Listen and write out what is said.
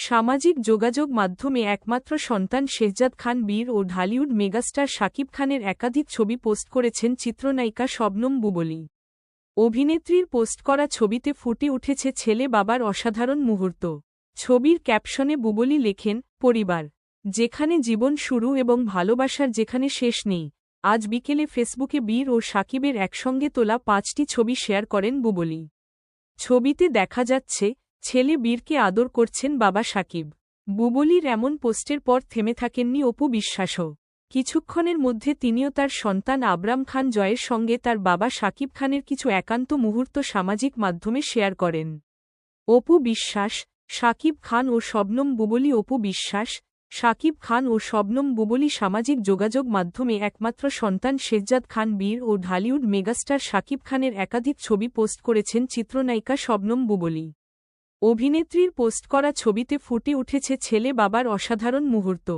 সামাজিক যোগাযোগ মাধ্যমে একমাত্র সন্তান শেহজাদ খান বীর ও ঢালিউড মেগাস্টার শাকিব খানের একাধিক ছবি পোস্ট করেছেন চিত্রনায়িকা শবনম বুবলি। অভিনেত্রীর পোস্ট করা ছবিতে ফুটে উঠেছে ছেলে বাবার অসাধারণ মুহূর্ত। ছবির ক্যাপশনে বুবলি লেখেন, পরিবার, যেখানে জীবন শুরু এবং ভালোবাসার যেখানে শেষ নেই, আজ বিকেলে ফেসবুকে বীর ও সাকিবের একসঙ্গে তোলা পাঁচটি ছবি শেয়ার করেন বুবলি। ছবিতে দেখা যাচ্ছে ছেলে বীরকে আদর করছেন বাবা সাকিব। বুবলির এমন পোস্টের পর থেমে থাকেননি অপু বিশ্বাসও। কিছুক্ষণের মধ্যে তিনিও তার সন্তান আবরাম খান জয়ের সঙ্গে তার বাবা সাকিব খানের কিছু একান্ত মুহূর্ত সামাজিক মাধ্যমে শেয়ার করেন। অপু বিশ্বাস, সাকিব খান ও শবনম বুবলি অপু বিশ্বাস, সাকিব খান ও শবনম বুবলি সামাজিক যোগাযোগ মাধ্যমে একমাত্র সন্তান শেহজাদ খান বীর ও ঢালিউড মেগাস্টার সাকিব খানের একাধিক ছবি পোস্ট করেছেন চিত্রনায়িকা শবনম বুবলি। অভিনেত্রীর পোস্ট করা ছবিতে ফুটে উঠেছে ছেলে বাবার অসাধারণ মুহূর্ত।